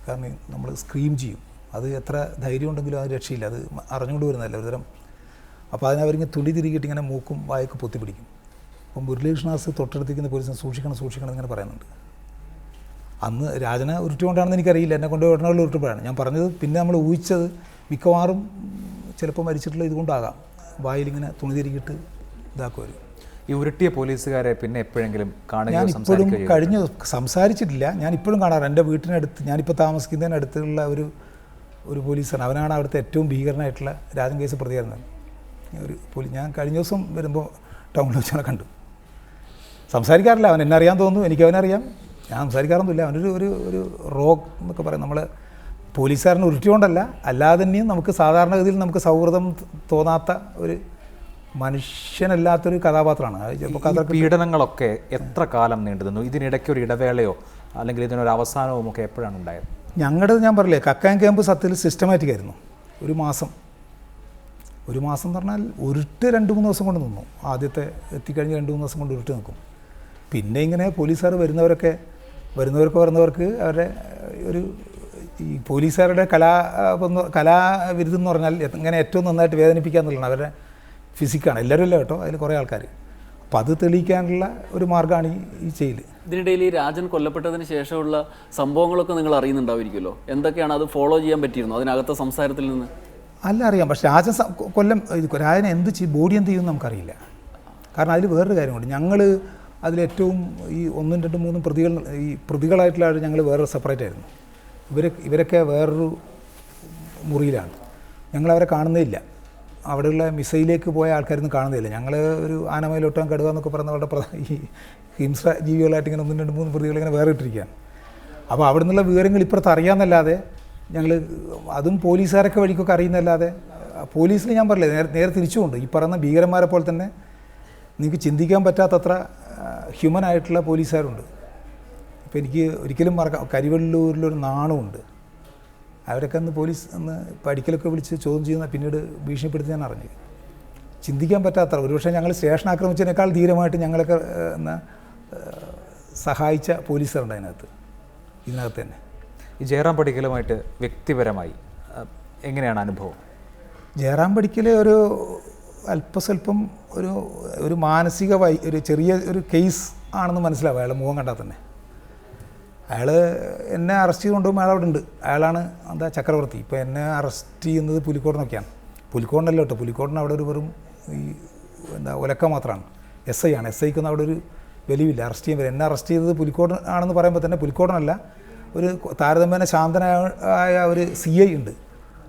കാരണം നമ്മൾ സ്ക്രീം ചെയ്യും. അത് എത്ര ധൈര്യം ഉണ്ടെങ്കിലും അത് രക്ഷയില്ല. അത് അറിഞ്ഞുകൊണ്ട് വരുന്നതല്ല ഒരുതരം. അപ്പോൾ അതിനവരിങ്ങനെ തുണി തിരികിട്ട് ഇങ്ങനെ മൂക്കും വായൊക്കെ പൊത്തിപ്പിടിക്കും. അപ്പം മുരളീകൃഷ്ണദാസ് തൊട്ടടുത്തിരിക്കുന്ന പോലീസിനെ സൂക്ഷിക്കണം സൂക്ഷിക്കണം എന്നിങ്ങനെ പറയുന്നുണ്ട്. അന്ന് രാജനെ ഉരുട്ടുകൊണ്ടാണെന്ന് എനിക്കറിയില്ല. എന്നെ കൊണ്ട് ഉടനെ ഉരുട്ടുമ്പോഴാണ് ഞാൻ പറഞ്ഞത് പിന്നെ നമ്മൾ ഊഹിച്ചത് മിക്കവാറും ചിലപ്പോൾ മരിച്ചിട്ടുള്ള ഇതുകൊണ്ടാകാം. വായിലിങ്ങനെ തുണി തിരികിട്ട് ഈ ഉരുട്ടിയ പോലീസുകാരെ പിന്നെ എപ്പോഴെങ്കിലും ഞാൻ ഇപ്പോഴും കഴിഞ്ഞു കഴിഞ്ഞ സംസാരിച്ചിട്ടില്ല. ഞാൻ ഇപ്പോഴും കാണാറ്. എന്റെ വീട്ടിനടുത്ത് ഞാനിപ്പോൾ താമസിക്കുന്നതിനടുത്തുള്ള ഒരു ഒരു പോലീസാണ്. അവനാണ് അവിടുത്തെ ഏറ്റവും ഭീകരനായിട്ടുള്ള രാജൻ കേസ് പ്രതികരണം ഒരു പോലീസ് ഞാൻ കഴിഞ്ഞ ദിവസം വരുമ്പോൾ ടൗണിൽ വെച്ചാൽ കണ്ടു. സംസാരിക്കാറില്ല. അവൻ എന്നെ അറിയാൻ തോന്നുന്നു. എനിക്ക് അവനറിയാം ഞാൻ സംസാരിക്കാറൊന്നുമില്ല. അവനൊരു ഒരു ഒരു റോഗ് എന്നൊക്കെ പറയും. നമ്മൾ പോലീസുകാരനെ ഉരുട്ടിയോണ്ടല്ല അല്ലാതെ തന്നെയും നമുക്ക് സാധാരണഗതിയിൽ നമുക്ക് സൗഹൃദം തോന്നാത്ത ഒരു മനുഷ്യനല്ലാത്തൊരു കഥാപാത്രമാണ്. ചിലപ്പോൾ പീഡനങ്ങളൊക്കെ എത്ര കാലം നീണ്ടു നിന്നു? ഇതിനിടയ്ക്ക് ഒരു ഇടവേളയോ അല്ലെങ്കിൽ ഇതിനൊരു അവസാനവും ഒക്കെ എപ്പോഴാണ് ഉണ്ടായത്? ഞങ്ങളുടെ ഞാൻ പറയില്ലേ കക്കയം ക്യാമ്പ് സത്യത്തിൽ സിസ്റ്റമാറ്റിക് ആയിരുന്നു. ഒരു മാസം. ഒരു മാസം എന്ന് പറഞ്ഞാൽ ഉരുട്ട് രണ്ട് മൂന്ന് ദിവസം കൊണ്ട് നിന്നു. ആദ്യത്തെ എത്തിക്കഴിഞ്ഞ് രണ്ട് മൂന്ന് ദിവസം കൊണ്ട് ഉരുട്ട് നിൽക്കും. പിന്നെ ഇങ്ങനെ പോലീസുകാർ വരുന്നവരൊക്കെ വരുന്നവർക്ക് വരുന്നവർക്ക് അവരുടെ ഒരു ഈ പോലീസുകാരുടെ കലാ കലാവിരുദ്ധം എന്ന് പറഞ്ഞാൽ ഇങ്ങനെ ഏറ്റവും നന്നായിട്ട് വേദനിപ്പിക്കുക എന്നുള്ളതാണ്. അവരുടെ ഫിസിക്കാണ്. എല്ലാവരും ഇല്ല കേട്ടോ? അതിൽ കുറേ ആൾക്കാർ അപ്പം അത് തെളിയിക്കാനുള്ള ഒരു മാർഗമാണ് ഈ ചെയ്യൽ ഇതിനിടയിൽ ഈ രാജൻ കൊല്ലപ്പെട്ടതിന് ശേഷമുള്ള സംഭവങ്ങളൊക്കെ നിങ്ങൾ അറിയുന്നുണ്ടാവുമായിരിക്കുമല്ലോ? എന്തൊക്കെയാണ് അത് ഫോളോ ചെയ്യാൻ പറ്റിയിരുന്നു അതിനകത്തെ സംസാരത്തിൽ നിന്ന്? അല്ല അറിയാം. പക്ഷേ രാജൻ കൊല്ലം രാജൻ എന്ത് ചെയ്യും ബോഡി എന്ത് ചെയ്യുമെന്ന് നമുക്കറിയില്ല. കാരണം അതിൽ വേറൊരു കാര്യമുണ്ട്. ഞങ്ങൾ അതിലേറ്റവും ഈ ഒന്നും രണ്ടും മൂന്നും പ്രതികൾ ഈ പ്രതികളായിട്ടുള്ള ഞങ്ങൾ വേറെ സെപ്പറേറ്റ് ആയിരുന്നു. ഇവർ ഇവരൊക്കെ വേറൊരു മുറിയിലാണ്. ഞങ്ങളവരെ കാണുന്നേയില്ല. അവിടെയുള്ള മിസൈലേക്ക് പോയ ആൾക്കാരൊന്നും കാണുന്നില്ല ഞങ്ങൾ ഒരു ആനമയിലൊട്ടാൻ കടുവ എന്നൊക്കെ പറയുന്ന അവരുടെ പ്രധാന ഈ ഹിംസ ജീവികളായിട്ട് ഇങ്ങനെ ഒന്നും രണ്ട് മൂന്ന് പ്രതികളിങ്ങനെ വേറെ ഇട്ടിരിക്കുകയാണ്. അപ്പോൾ അവിടെ നിന്നുള്ള വിവരങ്ങൾ ഇപ്പുറത്ത് അറിയാമെന്നല്ലാതെ ഞങ്ങൾ അതും പോലീസുകാരൊക്കെ വഴിക്കൊക്കെ അറിയുന്നല്ലാതെ പോലീസിന് ഞാൻ പറയില്ല നേരെ നേരെ തിരിച്ചുകൊണ്ട്. ഈ പറയുന്ന ഭീകരന്മാരെ പോലെ തന്നെ നിങ്ങൾക്ക് ചിന്തിക്കാൻ പറ്റാത്തത്ര ഹ്യൂമൻ ആയിട്ടുള്ള പോലീസുകാരുണ്ട്. അപ്പോൾ എനിക്ക് ഒരിക്കലും മറക്കാം. കരിവള്ളൂരിലൊരു നാണമുണ്ട്. അവരൊക്കെ അന്ന് പോലീസ് അന്ന് പഠിക്കലൊക്കെ വിളിച്ച് ചോദ്യം ചെയ്യുന്ന പിന്നീട് ഭീഷണിപ്പെടുത്തി ഞാൻ അറിഞ്ഞു. ചിന്തിക്കാൻ പറ്റാത്ത ഒരുപക്ഷെ ഞങ്ങൾ സ്റ്റേഷൻ ആക്രമിച്ചതിനേക്കാൾ ധീരമായിട്ട് ഞങ്ങളൊക്കെ എന്നാ സഹായിച്ച പോലീസുകാരുണ്ട് അതിനകത്ത്. ഇതിനകത്ത് തന്നെ. ഈ ജയറാം പടിക്കലുമായിട്ട് വ്യക്തിപരമായി എങ്ങനെയാണ് അനുഭവം? ജയറാം പഠിക്കൽ ഒരു അല്പസ്വല്പം ഒരു ഒരു മാനസിക വൈ ഒരു ചെറിയ ഒരു കേസ് ആണെന്ന് മനസ്സിലാവും അയാളെ മുഖം കണ്ടാൽ തന്നെ. അയാൾ എന്നെ അറസ്റ്റ് ചെയ്ത് കൊണ്ടുപോകുമ്പോൾ അയാൾ അവിടെ ഉണ്ട് അയാളാണ് എന്താ ചക്രവർത്തി. ഇപ്പോൾ എന്നെ അറസ്റ്റ് ചെയ്യുന്നത് പുലിക്കോടിനൊക്കെയാണ്. പുലിക്കോടിനല്ല കേട്ടോ പുലിക്കോടിന് അവിടെ ഒരു വെറും ഈ എന്താ ഒലക്ക മാത്രമാണ് എസ് ഐ ആണ് എസ് ഐക്കൊന്നും അവിടെ ഒരു വലിയില്ല അറസ്റ്റ് ചെയ്യുമ്പോൾ എന്നെ അറസ്റ്റ് ചെയ്തത് പുലിക്കോടൻ ആണെന്ന് പറയുമ്പോൾ തന്നെ പുലിക്കോടനല്ല ഒരു താരതമ്യേന ശാന്തനായ ഒരു സി ഐ ഉണ്ട്.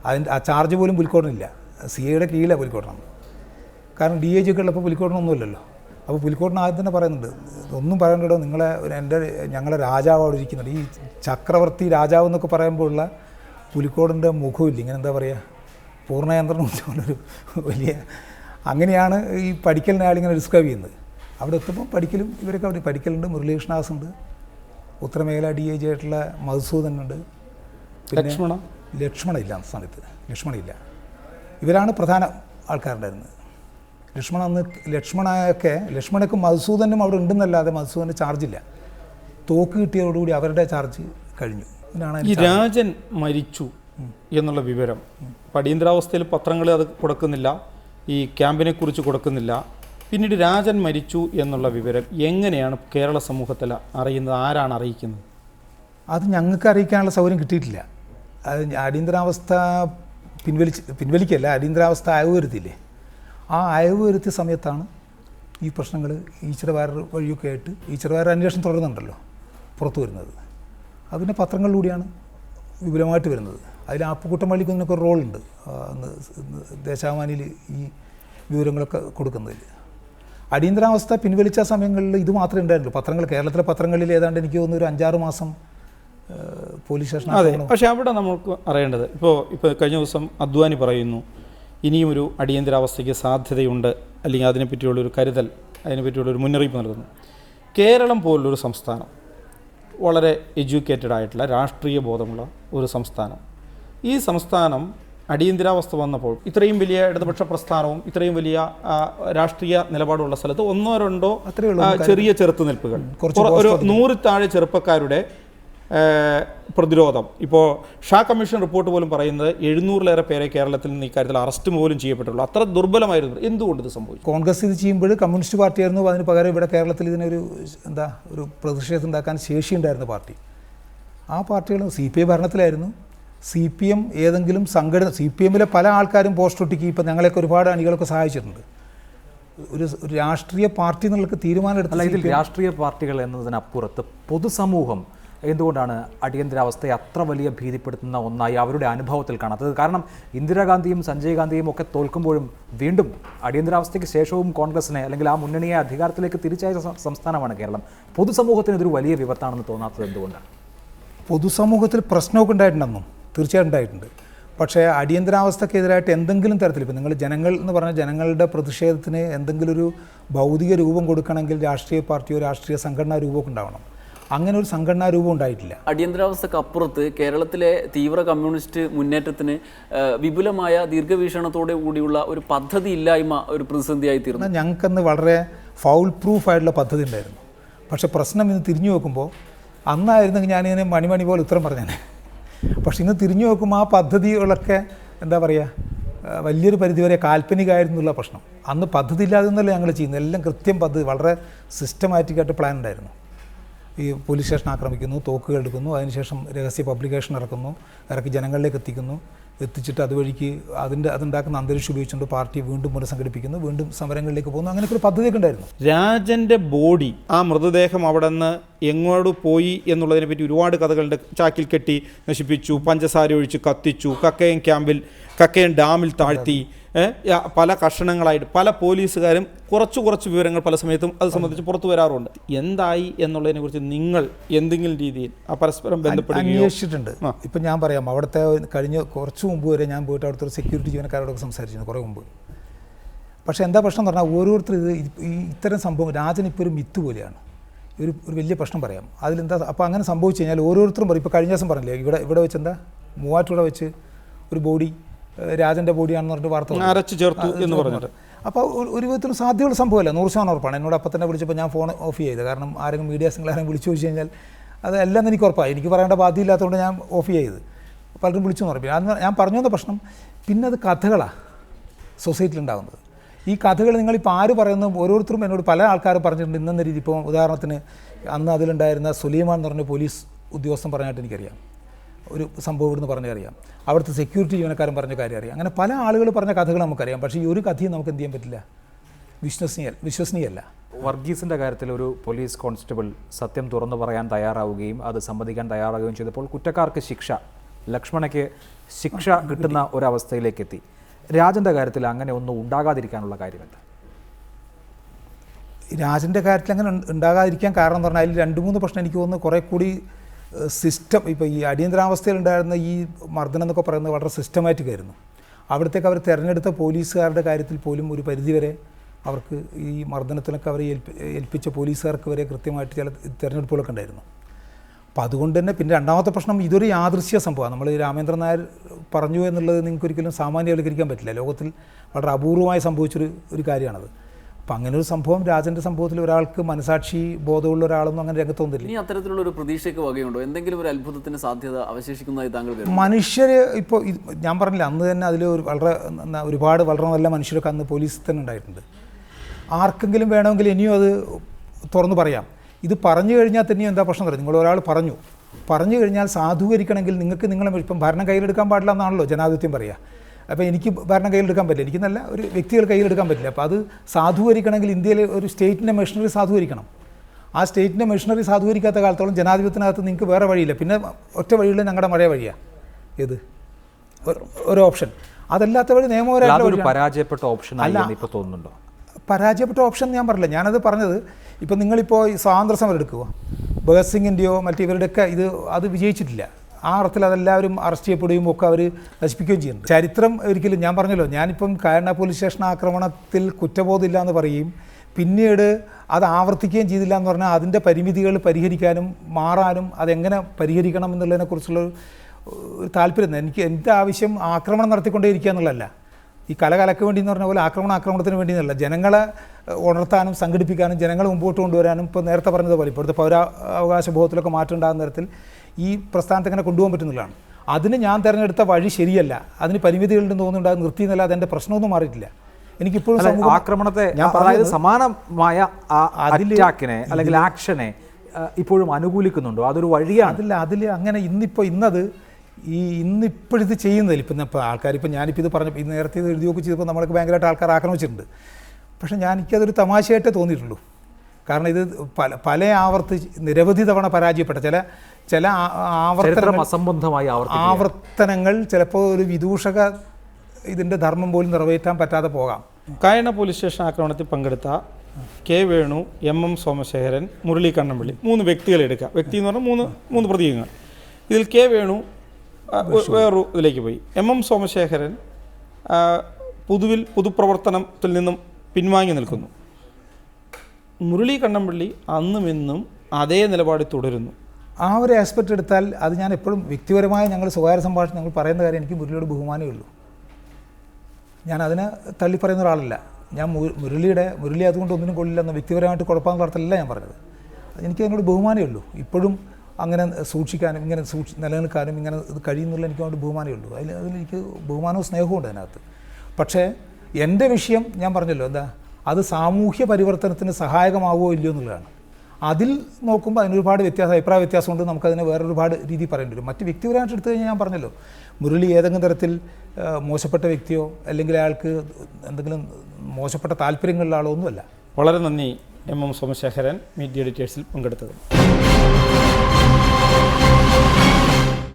അതിന്റെ ആ ചാർജ് പോലും പുലിക്കോടനില്ല. സി ഐയുടെ കീഴിലാണ് പുലിക്കോടനാണ് കാരണം ഡി എ ജി ഒക്കെ ഉള്ളപ്പോൾ പുലിക്കോട്ടിനൊന്നുമില്ലല്ലോ അപ്പോൾ പുലിക്കോട്ടിന് ആദ്യം തന്നെ പറയുന്നുണ്ട് ഒന്നും പറയണ്ടോ നിങ്ങളെ എന്റെ ഞങ്ങളെ രാജാവ് അവിടെ ഇരിക്കുന്നുണ്ട്. ഈ ചക്രവർത്തി രാജാവ് എന്നൊക്കെ പറയുമ്പോൾ ഉള്ള പുലിക്കോടിന്റെ മുഖമില്ല ഇങ്ങനെ എന്താ പറയുക? പൂർണയന്ത്രം വെച്ചുകൊണ്ടൊരു വലിയ അങ്ങനെയാണ് ഈ പഠിക്കലിനെ ആളിങ്ങനെ ഡിസ്ക്രൈബ് ചെയ്യുന്നത്. അവിടെ എത്തുമ്പോൾ പഠിക്കലും ഇവരൊക്കെ അവിടെ പഠിക്കലുണ്ട് മുരളീകൃഷ്ണദാസ് ഉണ്ട് ഉത്തരമേഖല ഡി ഐ ജി ആയിട്ടുള്ള മധുസൂദൻ ഉണ്ട്. ലക്ഷ്മണ? ലക്ഷ്മണ ഇല്ല സമയത്ത് ലക്ഷ്മണ ഇല്ല. ഇവരാണ് പ്രധാന ആൾക്കാരുണ്ടായിരുന്നത്. ലക്ഷ്മണ അന്ന് ലക്ഷ്മണയൊക്കെ ലക്ഷ്മണക്കും മധുസൂദനും അവിടെ ഉണ്ടെന്നല്ലാതെ മധുസൂദന് ചാർജില്ല തോക്ക് കിട്ടിയതോടുകൂടി അവരുടെ ചാർജ് കഴിഞ്ഞു. ഈ രാജൻ മരിച്ചു എന്നുള്ള വിവരം. പടിയന്തരാവസ്ഥയിൽ പത്രങ്ങൾ അത് കൊടുക്കുന്നില്ല. ഈ ക്യാമ്പിനെ കുറിച്ച് കൊടുക്കുന്നില്ല. പിന്നീട് രാജൻ മരിച്ചു എന്നുള്ള വിവരം എങ്ങനെയാണ് കേരള സമൂഹത്തിൽ അറിയുന്നത്? ആരാണ് അറിയിക്കുന്നത്? അത് ഞങ്ങൾക്ക് അറിയിക്കാനുള്ള സൗകര്യം കിട്ടിയിട്ടില്ല. അത് അടിയന്തരാവസ്ഥ പിൻവലിച്ച് പിൻവലിക്കല്ല അടിയന്തരാവസ്ഥ ആയവരുത്തില്ലേ? ആ അയവ് വരുത്തിയ സമയത്താണ് ഈ പ്രശ്നങ്ങൾ ഈശ്വരവാര വഴിയൊക്കെ ആയിട്ട് ഈശ്വരവാര അന്വേഷണം തുടരുന്നുണ്ടല്ലോ പുറത്തു വരുന്നത്. അത് പിന്നെ പത്രങ്ങളിലൂടെയാണ് വിപുലമായിട്ട് വരുന്നത്. അതിൽ ആപ്പുകുട്ടം ഒരു റോളുണ്ട് ദേശാഭിമാനിയിൽ ഈ വിവരങ്ങളൊക്കെ കൊടുക്കുന്നതിൽ. അടിയന്തരാവസ്ഥ പിൻവലിച്ച സമയങ്ങളിൽ ഇത് മാത്രമേ ഉണ്ടായിരുന്നുള്ളൂ. പത്രങ്ങൾ കേരളത്തിലെ പത്രങ്ങളിൽ ഏതാണ്ട് എനിക്ക് തോന്നുന്നു ഒരു അഞ്ചാറ് മാസം പോലീസ് സ്റ്റേഷൻ അതെ. പക്ഷേ അവിടെ നമുക്ക് അറിയേണ്ടത് ഇപ്പോൾ ഇപ്പോൾ കഴിഞ്ഞ ദിവസം അദ്വാനി പറയുന്നു ഇനിയും ഒരു അടിയന്തരാവസ്ഥയ്ക്ക് സാധ്യതയുണ്ട്. അല്ലെങ്കിൽ അതിനെപ്പറ്റിയുള്ളൊരു കരുതൽ അതിനെപ്പറ്റിയുള്ളൊരു മുന്നറിയിപ്പ് നൽകുന്നു. കേരളം പോലുള്ളൊരു സംസ്ഥാനം വളരെ എഡ്യൂക്കേറ്റഡ് ആയിട്ടുള്ള രാഷ്ട്രീയ ബോധമുള്ള ഒരു സംസ്ഥാനം. ഈ സംസ്ഥാനം അടിയന്തരാവസ്ഥ വന്നപ്പോൾ ഇത്രയും വലിയ ഇടതുപക്ഷ പ്രസ്ഥാനവും ഇത്രയും വലിയ രാഷ്ട്രീയ നിലപാടുള്ള സ്ഥലത്ത് ഒന്നോ രണ്ടോ. ചെറിയ ചെറുത്തുനിൽപ്പുകൾ. ഒരു നൂറ് താഴെ ചെറുപ്പക്കാരുടെ പ്രതിരോധം. ഇപ്പോൾ ഷാ കമ്മീഷൻ റിപ്പോർട്ട് പോലും പറയുന്നത് എഴുന്നൂറിലേറെ പേരെ കേരളത്തിൽ നിന്ന് ഇക്കാര്യത്തിൽ അറസ്റ്റ് പോലും ചെയ്യപ്പെട്ടുള്ളൂ അത്ര ദുർബലമായിരുന്നു. എന്തുകൊണ്ട് ഇത് സംഭവിച്ചു? കോൺഗ്രസ് ഇത് ചെയ്യുമ്പോൾ കമ്മ്യൂണിസ്റ്റ് പാർട്ടിയായിരുന്നു. അതിന് പകരം ഇവിടെ കേരളത്തിൽ ഇതിനൊരു എന്താ ഒരു പ്രതിഷേധം ഉണ്ടാക്കാൻ ശേഷിയുണ്ടായിരുന്ന പാർട്ടി. ആ പാർട്ടികൾ സി പി ഐ ഭരണത്തിലായിരുന്നു. സി പി എം ഏതെങ്കിലും സംഘടന സി പി എമ്മിലെ പല ആൾക്കാരും പോസ്റ്റ് ഒട്ടിക്ക് ഇപ്പം ഞങ്ങളെയൊക്കെ ഒരുപാട് അണികളൊക്കെ സഹായിച്ചിട്ടുണ്ട്. ഒരു ഒരു രാഷ്ട്രീയ പാർട്ടി എന്നുള്ള തീരുമാനം എടുത്തു ഇതിൽ എടുത്ത രാഷ്ട്രീയ പാർട്ടികൾ എന്നതിനപ്പുറത്ത് പൊതുസമൂഹം എന്തുകൊണ്ടാണ് അടിയന്തരാവസ്ഥയെ അത്ര വലിയ ഭീതിപ്പെടുത്തുന്ന ഒന്നായി അവരുടെ അനുഭവത്തിൽ കാണാത്തത് കാരണം ഇന്ദിരാഗാന്ധിയും സഞ്ജയ് ഗാന്ധിയും ഒക്കെ തോൽക്കുമ്പോഴും വീണ്ടും അടിയന്തരാവസ്ഥയ്ക്ക് ശേഷവും കോൺഗ്രസിനെ അല്ലെങ്കിൽ ആ മുന്നണിയെ അധികാരത്തിലേക്ക് തിരിച്ചയച്ച സം- സംസ്ഥാനമാണ് കേരളം. പൊതുസമൂഹത്തിന് ഇതൊരു വലിയ വിപത്താണെന്ന് തോന്നാത്തത് എന്തുകൊണ്ടാണ്? പൊതുസമൂഹത്തിൽ പ്രശ്നമൊക്കെ ഉണ്ടായിട്ടുണ്ടെന്നും തീർച്ചയായിട്ടും ഉണ്ടായിട്ടുണ്ട്. പക്ഷേ അടിയന്തരാവസ്ഥക്കെതിരായിട്ട് എന്തെങ്കിലും തരത്തിൽ ഇപ്പം നിങ്ങൾ ജനങ്ങൾ എന്ന് പറഞ്ഞാൽ ജനങ്ങളുടെ പ്രതിഷേധത്തിന് എന്തെങ്കിലും ഒരു ഭൗതിക രൂപം കൊടുക്കണമെങ്കിൽ രാഷ്ട്രീയ പാർട്ടിയോ രാഷ്ട്രീയ സംഘടനാ രൂപമൊക്കെ ഉണ്ടാവണം. അങ്ങനെ ഒരു സംഘടനാ രൂപം ഉണ്ടായിട്ടില്ല. അടിയന്തരാവസ്ഥക്ക് അപ്പുറത്ത് കേരളത്തിലെ തീവ്ര കമ്മ്യൂണിസ്റ്റ് മുന്നേറ്റത്തിന് വിപുലമായ ദീർഘവീക്ഷണത്തോടെ കൂടിയുള്ള ഒരു പദ്ധതി ഇല്ലായ്മ ഒരു പ്രതിസന്ധിയായി തീർന്നു. ഞങ്ങൾക്കന്ന് വളരെ ഫൗൾ പ്രൂഫ് ആയിട്ടുള്ള പദ്ധതി ഉണ്ടായിരുന്നു. പക്ഷേ പ്രശ്നം ഇന്ന് തിരിഞ്ഞു നോക്കുമ്പോൾ അന്നായിരുന്നെങ്കിൽ ഞാനിങ്ങനെ മണിമണി പോലെ ഉത്തരം പറഞ്ഞേനെ. പക്ഷെ ഇന്ന് തിരിഞ്ഞു നോക്കുമ്പോൾ ആ പദ്ധതികളൊക്കെ എന്താ പറയുക വലിയൊരു പരിധിവരെ കാൽപ്പനികമായിരുന്നു എന്നുള്ള പ്രശ്നം. അന്ന് പദ്ധതി ഇല്ലാതെ ഒന്നല്ല ഞങ്ങൾ ചെയ്യുന്നത്. എല്ലാം കൃത്യം പദ്ധതി വളരെ സിസ്റ്റമാറ്റിക്കായിട്ട് പ്ലാൻ ഉണ്ടായിരുന്നു. ഈ പോലീസ് സ്റ്റേഷൻ ആക്രമിക്കുന്നു തോക്കുകൾ എടുക്കുന്നു അതിനുശേഷം രഹസ്യ പബ്ലിക്കേഷൻ ഇറക്കുന്നു ഇറക്കി ജനങ്ങളിലേക്ക് എത്തിക്കുന്നു. എത്തിച്ചിട്ട് അതുവഴിക്ക് അതിന്റെ അതുണ്ടാക്കുന്ന അന്തരീക്ഷം ഉപയോഗിച്ചുകൊണ്ട് പാർട്ടി വീണ്ടും പുനഃസംഘടിപ്പിക്കുന്നു വീണ്ടും സമരങ്ങളിലേക്ക് പോകുന്നു. അങ്ങനെയൊക്കെ ഒരു പദ്ധതിയൊക്കെ ഉണ്ടായിരുന്നു. രാജന്റെ ബോഡി ആ മൃതദേഹം അവിടെ നിന്ന് എങ്ങോട്ട് പോയി എന്നുള്ളതിനെ പറ്റി ഒരുപാട് കഥകളുണ്ട്. ചാക്കിൽ കെട്ടി നശിപ്പിച്ചു പഞ്ചസാര ഒഴിച്ച് കത്തിച്ചു കക്കയം ക്യാമ്പിൽ കക്കയം ഡാമിൽ താഴ്ത്തി പല കഷണങ്ങളായിട്ട് പല പോലീസുകാരും കുറച്ച് കുറച്ച് വിവരങ്ങൾ പല സമയത്തും അത് സംബന്ധിച്ച് പുറത്തു വരാറുണ്ട്. എന്തായി എന്നുള്ളതിനെ കുറിച്ച് നിങ്ങൾ എന്തെങ്കിലും രീതിയിൽ ആ പരസ്പരം ബന്ധപ്പെട്ട് അന്വേഷിച്ചിട്ടുണ്ട്. ഇപ്പം ഞാൻ പറയാം അവിടുത്തെ കഴിഞ്ഞ കുറച്ച് മുമ്പ് വരെ ഞാൻ പോയിട്ട് അവിടുത്തെ ഒരു സെക്യൂരിറ്റി ജീവനക്കാരോടൊക്കെ സംസാരിച്ചിരുന്നു കുറേ മുമ്പ്. പക്ഷേ എന്താ പ്രശ്നം എന്ന് പറഞ്ഞാൽ ഓരോരുത്തർ ഇത് ഇത് ഇത്തരം സംഭവം രാജൻ ഇപ്പോൾ ഒരു മിത്ത് പോലെയാണ്. ഒരു ഒരു വലിയ പ്രശ്നം പറയാം. അതിലെന്താ അപ്പോൾ അങ്ങനെ സംഭവിച്ചു കഴിഞ്ഞാൽ ഓരോരുത്തരും പറയും ഇപ്പോൾ കഴിഞ്ഞ ദിവസം പറഞ്ഞില്ലേ ഇവിടെ ഇവിടെ വെച്ച് എന്താ മൂവാറ്റുപുഴ വെച്ച് ഒരു ബോഡി രാജന്റെ ബോഡിയാണെന്ന് പറഞ്ഞിട്ട് വാർത്ത. അരച്ചു ചേർത്തു എന്ന് പറഞ്ഞിട്ട്. അപ്പോൾ ഒരു- വിധത്തിലും സാധ്യതയുള്ള സംഭവമല്ല. നൂറ് ശതമാനം ഉറപ്പാണ്. എന്നോട് അപ്പം തന്നെ വിളിച്ചപ്പോൾ ഞാൻ ഫോൺ ഓഫ് ചെയ്ത്. കാരണം ആരെങ്കിലും മീഡിയാസിങ്ങൾ ആരെങ്കിലും വിളിച്ചു ചോദിച്ചു കഴിഞ്ഞാൽ അതെല്ലാം എനിക്ക് ഉറപ്പായി. എനിക്ക് പറയേണ്ട ബാധ്യമില്ലാത്തതുകൊണ്ട് ഞാൻ ഓഫ് ചെയ്ത്. പലരും വിളിച്ചു എന്ന് പറഞ്ഞു അന്ന് ഞാൻ പറഞ്ഞു വന്ന പ്രശ്നം പിന്നെ അത് കഥകളാണ് സൊസൈറ്റിയിൽ ഉണ്ടാകുന്നത്. ഈ കഥകൾ നിങ്ങളിപ്പോൾ ആര് പറയുന്നു ഓരോരുത്തരും എന്നോട് പല ആൾക്കാരും പറഞ്ഞിട്ടുണ്ട്. ഇന്നെന്ന രീതി ഇപ്പോൾ ഉദാഹരണത്തിന് അന്ന് അതിലുണ്ടായിരുന്ന സുലൈമാൻ എന്ന് പറഞ്ഞ പോലീസ് ഉദ്യോഗസ്ഥൻ പറഞ്ഞായിട്ട് എനിക്കറിയാം. ഒരു സംഭവം ഇവിടുന്ന് പറഞ്ഞറിയാം. അവിടുത്തെ സെക്യൂരിറ്റി ജീവനക്കാരൻ പറഞ്ഞ കാര്യം അറിയാം അങ്ങനെ പല ആളുകൾ പറഞ്ഞ കഥകൾ നമുക്കറിയാം. പക്ഷേ ഈ ഒരു കഥയും നമുക്ക് എന്ത് ചെയ്യാൻ പറ്റില്ല? വിശ്വസനീയ വിശ്വസനീയല്ല. വർഗീസിന്റെ കാര്യത്തിൽ ഒരു പോലീസ് കോൺസ്റ്റബിൾ സത്യം തുറന്നു പറയാൻ തയ്യാറാവുകയും അത് സമ്മതിക്കാൻ തയ്യാറാവുകയും ചെയ്തപ്പോൾ കുറ്റക്കാർക്ക് ശിക്ഷ ലക്ഷ്മണയ്ക്ക് ശിക്ഷ കിട്ടുന്ന ഒരവസ്ഥയിലേക്ക് എത്തി രാജന്റെ കാര്യത്തിൽ അങ്ങനെ ഒന്നും ഉണ്ടാകാതിരിക്കാനുള്ള കാര്യമെന്താ? രാജന്റെ കാര്യത്തിൽ അങ്ങനെ ഉണ്ടാകാതിരിക്കാൻ കാരണം എന്ന് പറഞ്ഞാൽ അതിൽ രണ്ട് മൂന്ന് പ്രശ്നം എനിക്ക് തോന്നുന്നു. കുറേ കൂടി സിസ്റ്റം ഇപ്പോൾ ഈ അടിയന്തരാവസ്ഥയിലുണ്ടായിരുന്ന ഈ മർദ്ദനം എന്നൊക്കെ പറയുന്നത് വളരെ സിസ്റ്റമാറ്റിക് ആയിരുന്നു. അവിടത്തേക്ക് അവർ തിരഞ്ഞെടുത്ത പോലീസുകാരുടെ കാര്യത്തിൽ പോലും ഒരു പരിധിവരെ അവർക്ക് ഈ മർദ്ദനത്തിനൊക്കെ അവരെ ഏൽപ്പി ഏൽപ്പിച്ച പോലീസുകാർക്ക് വരെ കൃത്യമായിട്ട് ചില തിരഞ്ഞെടുപ്പുകളൊക്കെ ഉണ്ടായിരുന്നു. അപ്പം അതുകൊണ്ട് തന്നെ പിന്നെ രണ്ടാമത്തെ പ്രശ്നം ഇതൊരു യാദൃശ്യ സംഭവമാണ്. നമ്മൾ രാമേന്ദ്രൻ നായർ പറഞ്ഞു എന്നുള്ളത് നിങ്ങൾക്ക് ഒരിക്കലും സാമാന്യവൽക്കരിക്കാൻ പറ്റില്ല. ലോകത്തിൽ വളരെ അപൂർവമായി സംഭവിച്ചൊരു ഒരു കാര്യമാണത്. അപ്പം അങ്ങനെ ഒരു സംഭവം രാജന്റെ സംഭവത്തിൽ ഒരാൾക്ക് മനസാക്ഷി ബോധമുള്ള ഒരാളൊന്നും അങ്ങനെ രംഗത്തൊന്നില്ല ഇനി അത്തരത്തിലുള്ള ഒരു പ്രതീക്ഷയ്ക്ക് വകയുണ്ടോ? എന്തെങ്കിലും ഒരു അത്ഭുതത്തിന് സാധ്യത അവശേഷിക്കുന്നതായി താങ്കൾ മനുഷ്യർ ഇപ്പോൾ ഞാൻ പറഞ്ഞില്ല അന്ന് തന്നെ അതിൽ ഒരു വളരെ ഒരുപാട് വളരെ നല്ല മനുഷ്യരൊക്കെ അന്ന് പോലീസിൽ തന്നെ ഉണ്ടായിട്ടുണ്ട്. ആർക്കെങ്കിലും വേണമെങ്കിൽ ഇനിയും അത് തുറന്നു പറയാം. ഇത് പറഞ്ഞു കഴിഞ്ഞാൽ തന്നെയും എന്താ പ്രശ്നം തരാം നിങ്ങൾ ഒരാൾ പറഞ്ഞു. പറഞ്ഞു കഴിഞ്ഞാൽ സാധൂകരിക്കണമെങ്കിൽ നിങ്ങൾക്ക് നിങ്ങളെ ഇപ്പം ഭരണം കയ്യിലെടുക്കാൻ പാടില്ല എന്നാണല്ലോ ജനാധിപത്യം പറയുക അപ്പോൾ എനിക്ക് ഭരണം കയ്യിലെടുക്കാൻ പറ്റില്ല. എനിക്ക് നല്ല ഒരു വ്യക്തികൾ കയ്യിലെടുക്കാൻ പറ്റില്ല. അപ്പോൾ അത് സാധൂകരിക്കണമെങ്കിൽ ഇന്ത്യയിലെ ഒരു സ്റ്റേറ്റിന്റെ മെഷീനറി സാധൂകരിക്കണം. ആ സ്റ്റേറ്റിന്റെ മെഷീനറി സാധൂകരിക്കാത്ത കാലത്തോളം ജനാധിപത്യത്തിനകത്ത് നിങ്ങൾക്ക് വേറെ വഴിയില്ല. പിന്നെ ഒറ്റ വഴിയുള്ള ഞങ്ങളുടെ മഴയ വഴിയാണ് ഇത് ഒരു ഓപ്ഷൻ. അതല്ലാത്ത വഴി നിയമപരമായിട്ട് പരാജയപ്പെട്ട ഓപ്ഷൻ അല്ല. ഇപ്പോൾ തോന്നുന്നുണ്ടോ? പരാജയപ്പെട്ട ഓപ്ഷൻ ഞാൻ പറഞ്ഞില്ല. ഞാനത് പറഞ്ഞത് ഇപ്പം നിങ്ങളിപ്പോൾ ഈ സ്വാതന്ത്ര്യ സമരം എടുക്കുക ഭഗത് സിംഗിന്റെയോ മറ്റേ ഇവരുടെയൊക്കെ ഇത് അത് വിജയിച്ചിട്ടില്ല. ആ അർത്ഥത്തിൽ അതെല്ലാവരും അറസ്റ്റ് ചെയ്യപ്പെടുകയും ഒക്കെ അവർ നശിപ്പിക്കുകയും ചെയ്യുന്നു ചരിത്രം ഒരിക്കലും ഞാൻ പറഞ്ഞല്ലോ ഞാനിപ്പം കാരണ പോലീസ് സ്റ്റേഷൻ ആക്രമണത്തിൽ കുറ്റബോധമില്ല എന്ന് പറയുകയും പിന്നീട് അത് ആവർത്തിക്കുകയും ചെയ്തില്ല എന്ന് പറഞ്ഞാൽ അതിന്റെ പരിമിതികൾ പരിഹരിക്കാനും മാറാനും അതെങ്ങനെ പരിഹരിക്കണം എന്നുള്ളതിനെക്കുറിച്ചുള്ള ഒരു- താല്പര്യം എനിക്ക് എന്റെ ആവശ്യം ആക്രമണം നടത്തിക്കൊണ്ടേയിരിക്കുക എന്നുള്ളതല്ല. ഈ കലകലക്ക് വേണ്ടി എന്ന് പറഞ്ഞ പോലെ ആക്രമണ ആക്രമണത്തിന് വേണ്ടി എന്നല്ല. ജനങ്ങളെ ഉണർത്താനും സംഘടിപ്പിക്കാനും ജനങ്ങളെ മുമ്പോട്ട് കൊണ്ടുവരാനും ഇപ്പോൾ നേരത്തെ പറഞ്ഞതുപോലെ ഇപ്പോഴത്തെ പൗരാവകാശ ബോധത്തിലൊക്കെ മാറ്റം ഉണ്ടാകുന്ന തരത്തിൽ ഈ പ്രസ്ഥാനത്തെ അങ്ങനെ കൊണ്ടുപോകാൻ പറ്റുന്നതാണ് അതിന് ഞാൻ തിരഞ്ഞെടുത്ത വഴി ശരിയല്ല. അതിന് പരിമിതികളുണ്ടെന്ന് തോന്നുന്നുണ്ട് അത് നിർത്തി എന്നല്ല എന്റെ പ്രശ്നമൊന്നും മാറിയിട്ടില്ല. എനിക്കിപ്പോഴും ആക്രമണത്തെ ഞാൻ അതായത് സമാനമായ അതിലാക്കിനെ അറ്റാക്കിനെ അല്ലെങ്കിൽ ആക്ഷനെ ഇപ്പോഴും അനുകൂലിക്കുന്നുണ്ടോ? അതൊരു വഴിയാണ്. അതില്ല അതിൽ അങ്ങനെ ഇന്നിപ്പോൾ ഇന്നത് ഈ ഇന്നിപ്പോഴിത് ചെയ്യുന്നതിൽ ഇപ്പം ഇപ്പോൾ ആൾക്കാർ ഇപ്പം ഞാനിപ്പോൾ ഇത് പറഞ്ഞു നേരത്തെ ഇത് എഴുതിയൊക്കെ ചെയ്തപ്പോൾ നമ്മളൊക്കെ ഭയങ്കരമായിട്ട് ആൾക്കാർ ആക്രമിച്ചിട്ടുണ്ട്. പക്ഷേ ഞാൻ എനിക്കതൊരു തമാശയായിട്ടേ തോന്നിയിട്ടുള്ളൂ. കാരണം ഇത് പല പല ആവർത്തി നിരവധി തവണ പരാജയപ്പെട്ട ചില ചില ആവർത്തനം അസംബന്ധമായി ആവർത്തനങ്ങൾ ചിലപ്പോൾ ഒരു വിദൂഷക ഇതിന്റെ ധർമ്മം പോലും നിറവേറ്റാൻ പറ്റാതെ പോകാം. കായണ പോലീസ് സ്റ്റേഷൻ ആക്രമണത്തിൽ പങ്കെടുത്ത K Venu M M Somasekharan Murali Kannampally മൂന്ന് വ്യക്തികളെ എടുക്കുക. വ്യക്തി എന്ന് പറഞ്ഞാൽ മൂന്ന് മൂന്ന് പ്രതീകങ്ങൾ. ഇതിൽ കെ വേണു വേറൊരു ഇതിലേക്ക് പോയി. എം എം സോമശേഖരൻ പൊതുവിൽ പൊതുപ്രവർത്തനത്തിൽ നിന്നും പിൻവാങ്ങി നിൽക്കുന്നു. മുരളി കണ്ണമ്പള്ളി അന്നും ഇന്നും അതേ നിലപാടിൽ തുടരുന്നു. ആ ഒരു ആസ്പെക്റ്റ് എടുത്താൽ അത് ഞാൻ എപ്പോഴും വ്യക്തിപരമായ ഞങ്ങൾ സ്വകാര്യ സംഭാഷണം ഞങ്ങൾ പറയുന്ന കാര്യം എനിക്ക് മുരളിയോട് ബഹുമാനമേ ഉള്ളൂ. ഞാൻ അതിന് തള്ളി പറയുന്ന ഒരാളല്ല. ഞാൻ മുരളിയുടെ മുരളി അതുകൊണ്ട് ഒന്നിനും കൊള്ളില്ലെന്ന് വ്യക്തിപരമായിട്ട് കുഴപ്പമെന്ന് നടത്തലല്ല ഞാൻ പറഞ്ഞത്. എനിക്ക് അതിനോട് ബഹുമാനമേ ഉള്ളൂ. ഇപ്പോഴും അങ്ങനെ സൂക്ഷിക്കാനും ഇങ്ങനെ സൂക്ഷി നിലനിൽക്കാനും ഇങ്ങനെ ഇത് കഴിയുന്നുള്ള എനിക്ക് അതുകൊണ്ട് ബഹുമാനമേ ഉള്ളൂ. അതിൽ അതിലെനിക്ക് ബഹുമാനവും സ്നേഹവും ഉണ്ട് അതിനകത്ത്. പക്ഷേ എന്റെ വിഷയം ഞാൻ പറഞ്ഞല്ലോ എന്താ? അത് സാമൂഹ്യ പരിവർത്തനത്തിന് സഹായകമാവുമോ ഇല്ലയോ എന്നുള്ളതാണ്. അതിൽ നോക്കുമ്പോൾ അതിനൊരുപാട് വ്യത്യാസം അഭിപ്രായ വ്യത്യാസമുണ്ട് നമുക്കതിനെ വേറൊരുപാട് രീതി പറയേണ്ടി വരും. മറ്റ് വ്യക്തിപരമായിട്ട് എടുത്തു കഴിഞ്ഞാൽ ഞാൻ പറഞ്ഞല്ലോ മുരളി ഏതെങ്കിലും തരത്തിൽ മോശപ്പെട്ട വ്യക്തിയോ അല്ലെങ്കിൽ അയാൾക്ക് എന്തെങ്കിലും മോശപ്പെട്ട താല്പര്യങ്ങളുള്ള ആളോ ഒന്നുമല്ല. വളരെ നന്ദി എം എം സോമശേഖരൻ മീഡിയ എഡിറ്റേഴ്സിൽ പങ്കെടുത്തത്